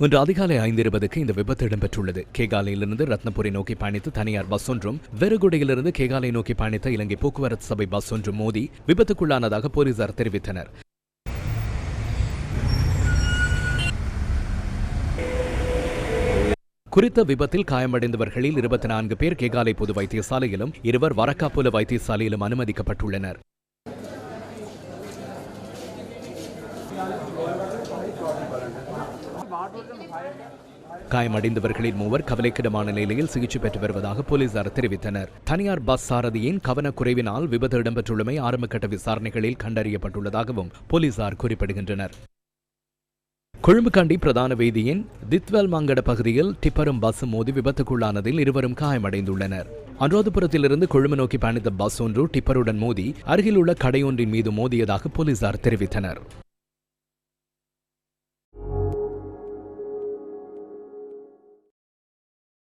இன்று அதிகாலை ஐந்து இருபதுக்கு இந்த விபத்து இடம்பெற்றுள்ளது. கேகாலையிலிருந்து ரத்னபுரி நோக்கி பயணித்து தனியார் பஸ் ஒன்றும் வெறுகுடையிலிருந்து கேகாலை நோக்கி பயணித்த இலங்கை போக்குவரத்து சபை பஸ் ஒன்றும் மோதி விபத்துக்குள்ளானதாக போலீசார் தெரிவித்தனர். குறித்த விபத்தில் காயமடைந்தவர்களில் இருபத்தி நான்கு பேர் கேகாலை பொது வைத்தியசாலையிலும் இருவர் வரக்காப்புல வைத்தியசாலையிலும் அனுமதிக்கப்பட்டுள்ளனர். காயமடைந்தவர்களில் மூவர் கவலைக்கிடமான நிலையில் சிகிச்சை பெற்று வருவதாக போலீசார் தெரிவித்தனர். தனியார் பஸ் சாரதியின் கவனக்குறைவினால் விபத்து இடம்பெற்றுள்ளமை ஆரம்பகட்ட விசாரணைகளில் கண்டறியப்பட்டுள்ளதாகவும் போலீசார் குறிப்பிடுகின்றனர். கொழும்புகாண்டி பிரதான வீதியின் தித்வல் மாங்கட பகுதியில் டிப்பரும் பஸ்ஸும் மோதி விபத்துக்குள்ளானதில் இருவரும் காயமடைந்துள்ளனர். அனுராதபுரத்திலிருந்து கொழும்பு நோக்கி பயணித்த பஸ் ஒன்று டிப்பருடன் மோதி அருகில் உள்ள கடையொன்றின் மீது மோதியதாக போலீசார் தெரிவித்தனர்.